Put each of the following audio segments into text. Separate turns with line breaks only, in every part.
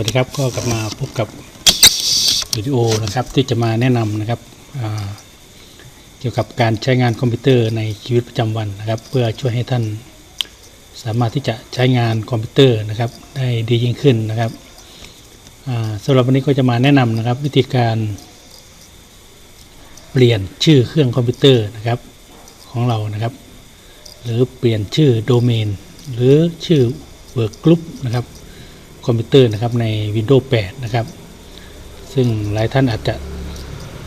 วัสดีครับก็กลับมาพบกับวิดีโอนะครับที่จะมาแนะนำนะครับเกี่ยวกับการใช้งานคอมพิวเตอร์ในชีวิตประจำวันนะครับ เพื่อช่วยให้ท่านสามารถที่จะใช้งานคอมพิวเตอร์นะครับ ได้ดียิ่งขึ้นนะครับสำหรับวันนี้ก็จะมาแนะนำนะครับ วิธีการ เปลี่ยนชื่อเครื่องคอมพิวเตอร์นะครับของเรานะครับ หรือเปลี่ยนชื่อโดเมนหรือชื่อ Work Group นะครับ คอมพิวเตอร์นะครับใน Windows 8 นะครับ ซึ่งหลายท่านอาจจะ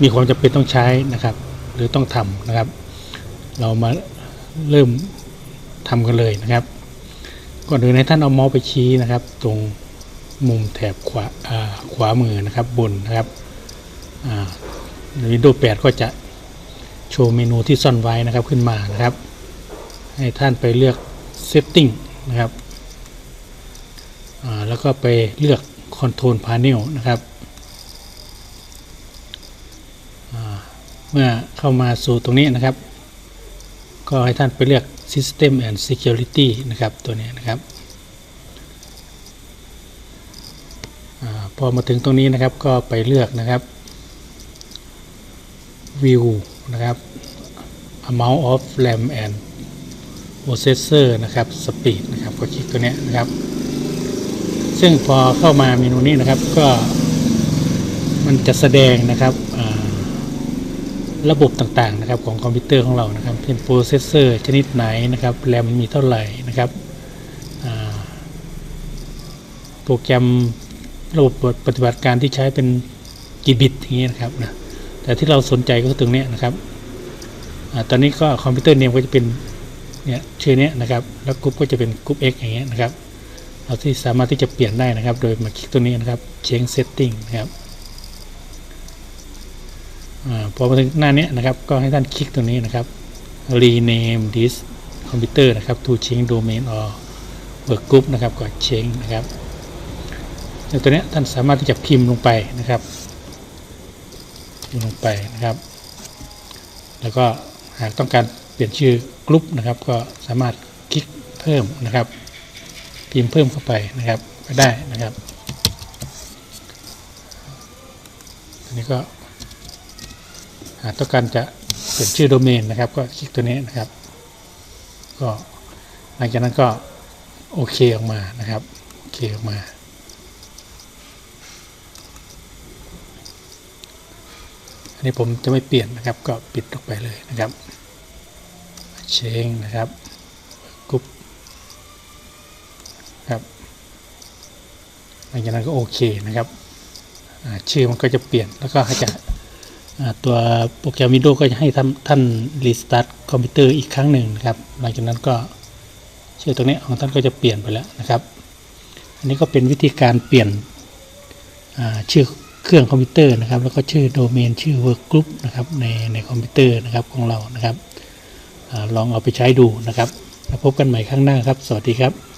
มีความจำเป็นต้องใช้นะครับ หรือต้องทำนะครับ เรามาเริ่มทำกันเลยนะครับ ก่อนอื่นให้ท่านเอาเมาส์ไปชี้นะครับ ตรงมุมแถบขวาาขวามือนะครับบนนะครับอ่าใน Windows 8ก็จะโชว์เมนูที่ซ่อนไว้นะครับขึ้นมานะครับ ให้ท่านไปเลือก Setting นะครับ แล้วก็ไปเลือก Control Panel นะครับ เมื่อเข้ามาสู่ตรงนี้นะครับ ก็ให้ท่านไปเลือก System and Security นะครับตัวนี้นะครับอพอมาถึงตรงนี้นะครับก็ไปเลือกนะครับ View นะครับ Amount of RAM and Processor นะครับ Speed นะครับก็คลิกตัวนี้นะครับ ซึ่งพอเข้ามาเมนูนี้นะครับก็มันจะแสดงนะครับระบบต่างๆนะครับของคอมพิวเตอร์ของเรานะครับเป็นโปรเซสเซอร์ชนิดไหนนะครับแรมมีเท่าไหร่นะครับโปรแกรมระบบปฏิบัติการที่ใช้เป็นกี่บิตอย่างนี้นะครับนะแต่ที่เราสนใจก็คือตรงเนี้ยนะครับอตอนนี้ก็คอมพิวเตอร์เนมก็จะเป็นเนี่ยชื่อเนี้ยนะครับแล้วกรุ๊ปก็จะเป็นกรุ๊ป X อย่างเงี้ยนะครับ เราที่สามารถที่จะเปลี่ยนได้นะครับ โดยมาคลิกตัวนี้นะครับ change setting นะครับอพอมาถึงหน้านี้นะครับ ก็ให้ท่านคลิกตรงนี้นะครับ rename this computer นะครับ to change domain or work group นะครับก็ change นะครับในตัวนี้ท่านสามารถที่จะพิมพ์ลงไปนะครับพิมพ์ลงไปนะครับ แล้วก็หากต้องการเปลี่ยนชื่อกลุ่มนะครับ ก็สามารถคลิกเพิ่มนะครับ พิมพ์เพิ่มเข้าไปนะครับก็ได้นะครับอันนี้ก็หากต้องการจะเปลี่ยนชื่อโดเมนนะครับ ก็คลิกตัวนี้นะครับ ก็หลังจากนั้นก็โอเคออกมานะครับโอเคออกมาอันนี้ผมจะไม่เปลี่ยนนะครับก็ปิดออกไปเลยนะครับ เชงนะครับกรุ๊ป ครับหลังจากนั้นก็โอเคนะครับชื่อมันก็จะเปลี่ยนแล้วก็จะตัวโปรแกรม Windows ก็จะให้ท่านท่านรีสตาร์ทคอมพิวเตอร์อีกครั้งหนึ่งนะครับ หลังจากนั้นก็ชื่อตรงนี้ของท่านก็จะเปลี่ยนไปแล้วนะครับ อันนี้ก็เป็นวิธีการเปลี่ยนชื่อเครื่องคอมพิวเตอร์นะครับ แล้วก็ชื่อโดเมนชื่อ work group นะครับในในคอมพิวเตอร์นะครับของเรานะครับอลองเอาไปใช้ดูนะครับแล้วพบกันใหม่ครั้งหน้าครับ สวัสดีครับ